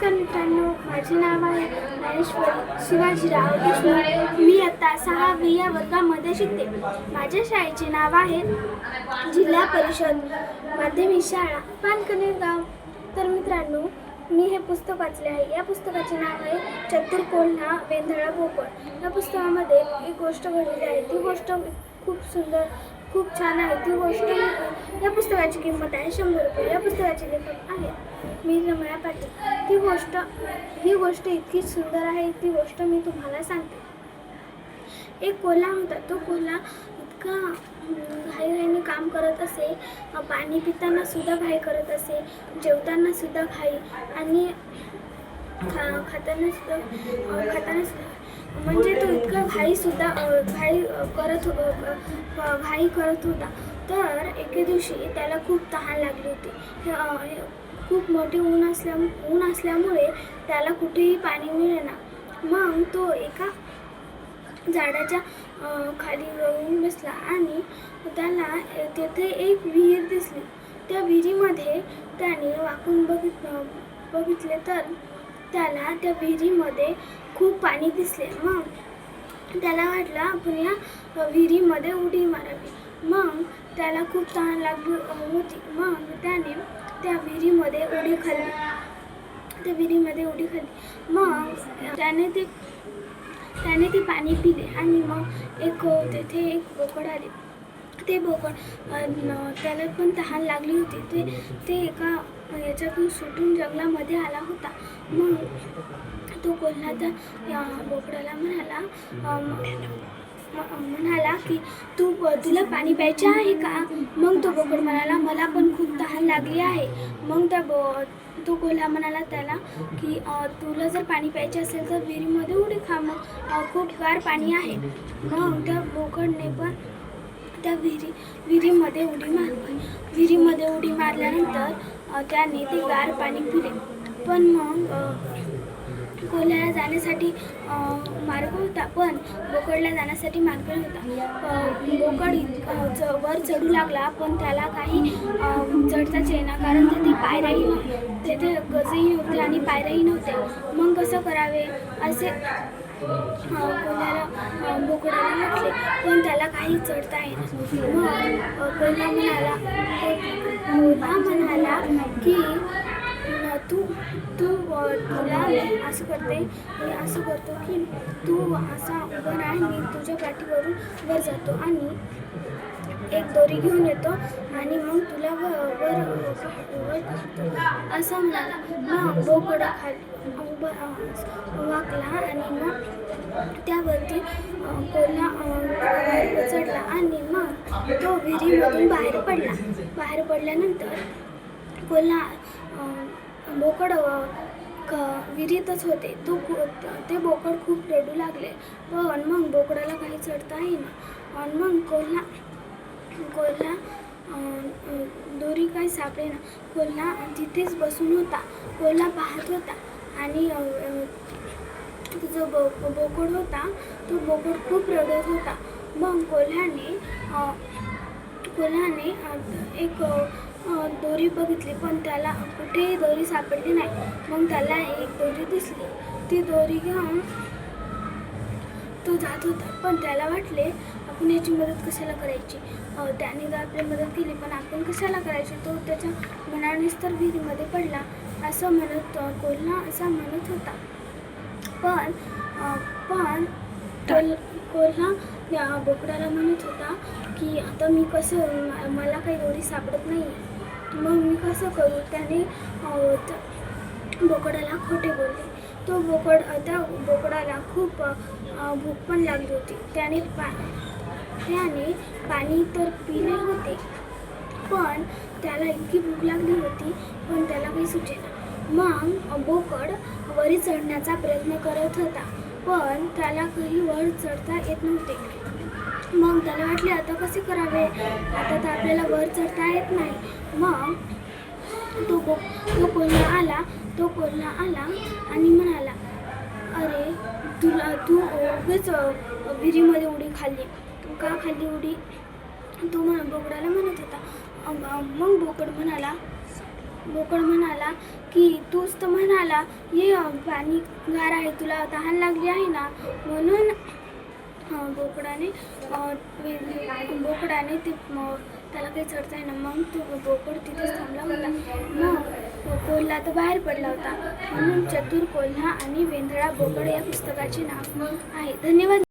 नमस्कार मित्रांनो माझे नाव आहे ज्ञानेश्वर शिवाजीराव देशमुख मी आता सहावी या वर्गामध्ये शिकते. माझ्या शाळेचे नाव आहे जिल्हा परिषद माध्यमिक शाळा पानकनेर गाव. तर मित्रांनो मी हे पुस्तक वाचले आहे. या पुस्तकाचे नाव आहे चतुर कोल्हा वेंधळा भोपळ या पुस्तकामध्ये एक गोष्ट घडलेली आहे. ती गोष्ट खूप सुंदर खूप छान आहे. ती गोष्ट या पुस्तकाची किंमत आहे शंभर रुपये. या पुस्तकाचे लेखक आहे मी रमया पाटील. गोष्ट ही गोष्ट इतकी सुंदर आहे ती गोष्ट मी तुम्हाला सांगते. एक कोल्हा होता तो कोल्हा इतका घाईघाईने काम करत असे पाणी पिताना सुद्धा घाई करत असे जेवताना सुद्धा घाई आणि खा खाताना सुद्धा खाताना सुद्धा म्हणजे तो इतका घाईसुद्धा घाई करत हो- घाई करत होता. तर एके दिवशी त्याला खूप तहान लागली होती. खूप मोठे ऊन असल्या ऊन असल्यामुळे त्याला कुठेही पाणी मिळेना. मग तो एका झाडाच्या खाली जाऊन बसला आणि त्याला तेथे एक विहीर दिसली. त्या विहिरीमध्ये त्याने वाकून बघित बघितले तर त्याला त्या विहिरीमध्ये खूप पाणी दिसले. मग त्याला वाटलं आपण या विहिरीमध्ये उडी मारावी. मग त्याला खूप तहान लागली होती. मग त्याने त्या विहिरीमध्ये उडी खाल्ली. त्या विहिरीमध्ये उडी खाल्ली. मग त्याने ते त्याने ते पाणी पिले आणि मग एक तेथे एक बोकड आले. ते बोकड त्याला पण तहान लागली होती. ते ते एका याच्यातून सुटून जंगलामध्ये आला होता. मग तो कोल्हा त्या बोकडाला म्हणाला म्हणाला की तू तुला पाणी प्यायचे आहे का? मग तो बोकड म्हणाला मला पण खूप तहान लागली आहे. मग त्या बो तो कोल्हा म्हणाला त्याला की तुला जर पाणी प्यायचे असेल तर विहिरीमध्ये उडी खा मग. खूप गार पाणी आहे. मग त्या बोकडने पण त्या विहिरी विहिरीमध्ये उडी मारली. विहिरीमध्ये उडी मारल्यानंतर त्याने ते गार पाणी पिले. पण मग कोल्ह्याला जाण्यासाठी मार्ग होता पण बोकडला जाण्यासाठी मार्ग नव्हता. बोकड च- वर चढू लागला पण त्याला काही चढताच येईना कारण तिथे पायऱ्याही तेथे गजही होते आणि पायऱ्याही नव्हते. मग कसं करावे? असे कोल्ह्याला बोकडाला म्हटले पण त्याला काही चढता येईना मग कोल्हा म्हणाला कोल्हा म्हणाला की तू तू तुला मी असं करते मी असं करतो की तू असा उभं राह मी तुझ्या पाठीवरून वर जातो आणि एक दोरी घेऊन येतो आणि मग तुला वर वर वर असं म्हणाला. मग बोकडा खाली उभं वाकला आणि मग त्यावरती कोल्हा चढला आणि मग तो विहिरीमधून बाहेर पडला. बाहेर पडल्यानंतर कोल्हा बोकड क विहिरीतच होते. तो ते बोकड खूप रडू लागले. पण मग बोकडाला काही चढता येईना. आणि मग कोल्हा कोल्हा दोरी काही सापडेना कोल्हा तिथेच बसून होता. कोल्हा पाहत होता. आणि जो बो बोकड होता तो बोकड खूप रडत होता. मग कोल्ह्याने कोल्हाने कोल्ह्याने एक दोरी बघितली पण त्याला कुठेही दोरी सापडली नाही. मग त्याला एक दोरी दिसली. ती दोरी घेऊन तो जात होता पण त्याला वाटले आपण याची मदत कशाला करायची? त्याने जर आपली मदत केली पण आपण कशाला करायची? तो त्याच्या मनानेच तर विहिरीमध्ये पडला असं म्हणत कोल्हा असा म्हणत होता. पण पण कोल कोल्हा या बोकडाला म्हणत होता की आता मी कसं मला काही दोरी सापडत नाही मग मी कसं करू? त्याने अ, बोकडाला खोटे बोलले. तो बोकड त्या बोकडाला खूप भूक पण लागली होती. त्याने पा त्याने पाणी तर पिले होते पण त्याला इतकी भूक लागली होती पण त्याला काही सुचेना. मग बोकड वरी चढण्याचा प्रयत्न करत होता. पण त्याला काही वर चढता येत नव्हते. मग त्याला वाटले आता कसे करावे? आता तर आपल्याला वर चढता येत नाही. मग तो को तो कोल्हा आला तो कोल्हा आला आणि म्हणाला अरे तुला तू उगीच विहिरीमध्ये उडी खाल्ली. का खाल्ली उडी? तो म्हणा बोकडाला म्हणत होता. मग बोकड म्हणाला बोकड म्हणाला की तूच तर म्हणाला ये पाणी गार आहे तुला तहान लागली आहे ना? म्हणून बोकडाने बोकडाने ते त्याला काही चढता येईना. मग तो बोकड तिथेच थांबला होता. मग कोल्हा तो बाहेर पडला होता. म्हणून चतुर कोल्हा आणि वेंधळा बोकड या पुस्तकाचे नाव आहे. धन्यवाद.